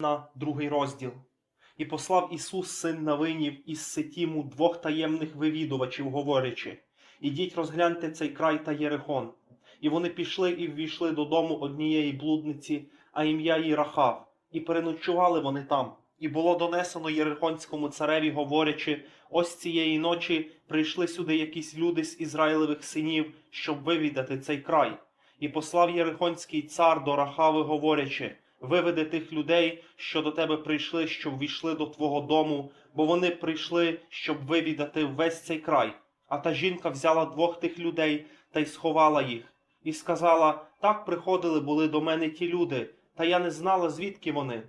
на другий розділ. І послав Ісус син Навинів із Сетіму двох таємних вивідувачів, говорячи: Ідіть розгляньте цей край та Єрихон. І вони пішли і ввійшли додому однієї блудниці, а ім'я їй Рахав, і переночували вони там. І було донесено Єрихонському цареві, говорячи: ось цієї ночі прийшли сюди якісь люди з Ізраїлевих синів, щоб вивідати цей край. І послав Єрихонський цар до Рахави, говорячи: Виведи тих людей, що до тебе прийшли, щоб війшли до твого дому, бо вони прийшли, щоб вивідати весь цей край. А та жінка взяла двох тих людей та й сховала їх, і сказала: Так приходили були до мене ті люди, та я не знала, звідки вони.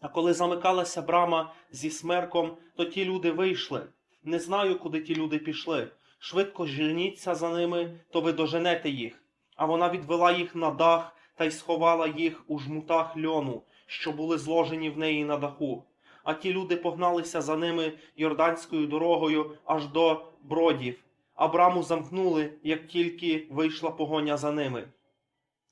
А коли замикалася брама зі смерком, то ті люди вийшли. Не знаю, куди ті люди пішли. Швидко женіться за ними, то ви доженете їх. А вона відвела їх на дах та й сховала їх у жмутах льону, що були зложені в неї на даху. А ті люди погналися за ними йорданською дорогою аж до бродів, а браму замкнули, як тільки вийшла погоня за ними.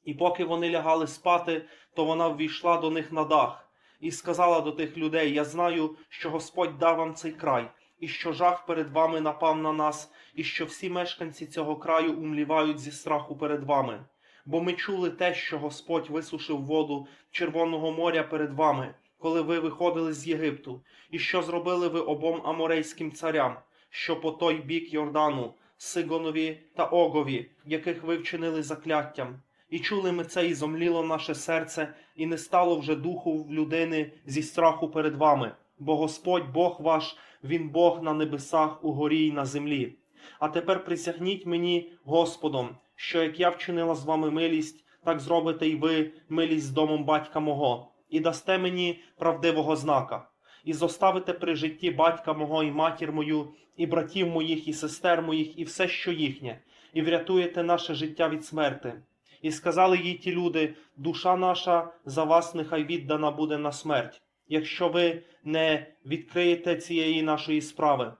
І поки вони лягали спати, то вона ввійшла до них на дах і сказала до тих людей: Я знаю, що Господь дав вам цей край, і що жах перед вами напав на нас, і що всі мешканці цього краю умлівають зі страху перед вами. Бо ми чули те, що Господь висушив воду Червоного моря перед вами, коли ви виходили з Єгипту, і що зробили ви обом аморейським царям, що по той бік Йордану, Сигонові та Огові, яких ви вчинили закляттям. І чули ми це, і зомліло наше серце, і не стало вже духу в людини зі страху перед вами. Бо Господь Бог ваш, Він Бог на небесах, у горі й на землі. А тепер присягніть мені Господом, що як я вчинила з вами милість, так зробите й ви милість з домом батька мого, і дасте мені правдивого знака, і зоставите при житті батька мого і матір мою, і братів моїх, і сестер моїх, і все, що їхнє, і врятуєте наше життя від смерти. І сказали їй ті люди: душа наша за вас нехай віддана буде на смерть, якщо ви не відкриєте цієї нашої справи.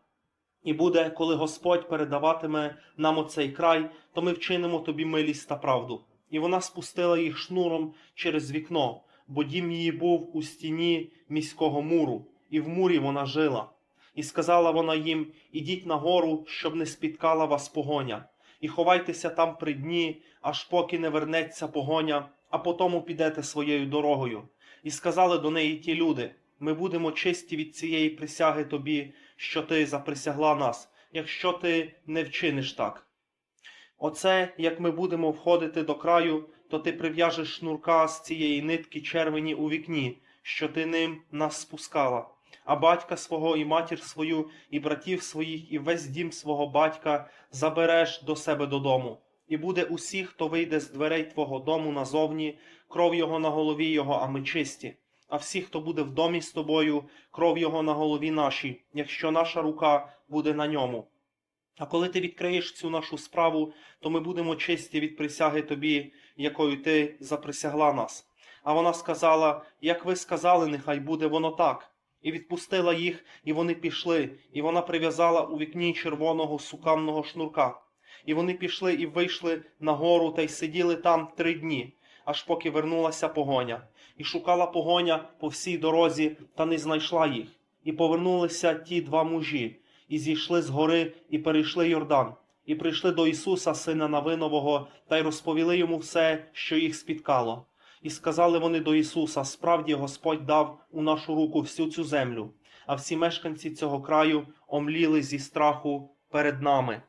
І буде, коли Господь передаватиме нам оцей край, то ми вчинимо тобі милість та правду. І вона спустила їх шнуром через вікно, бо дім її був у стіні міського муру, і в мурі вона жила. І сказала вона їм: Ідіть нагору, щоб не спіткала вас погоня, і ховайтеся там при дні, аж поки не вернеться погоня, а потому підете своєю дорогою. І сказали до неї ті люди: Ми будемо чисті від цієї присяги тобі, що ти заприсягла нас, якщо ти не вчиниш так. Оце, як ми будемо входити до краю, то ти прив'яжеш шнурка з цієї нитки червені у вікні, що ти ним нас спускала. А батька свого і матір свою, і братів своїх, і весь дім свого батька забереш до себе додому. І буде усі, хто вийде з дверей твого дому назовні, кров його на голові його, а ми чисті. А всі, хто буде в домі з тобою, кров його на голові нашій, якщо наша рука буде на ньому. А коли ти відкриєш цю нашу справу, то ми будемо чисті від присяги тобі, якою ти заприсягла нас. А вона сказала: Як ви сказали, нехай буде воно так. І відпустила їх, і вони пішли, і вона прив'язала у вікні червоного сукамного шнурка. І вони пішли і вийшли на гору та й сиділи там три дні, аж поки вернулася погоня, і шукала погоня по всій дорозі, та не знайшла їх. І повернулися ті два мужі, і зійшли з гори, і перейшли Йордан, і прийшли до Ісуса, сина Навинового, та й розповіли йому все, що їх спіткало. І сказали вони до Ісуса: справді Господь дав у нашу руку всю цю землю, а всі мешканці цього краю омліли зі страху перед нами.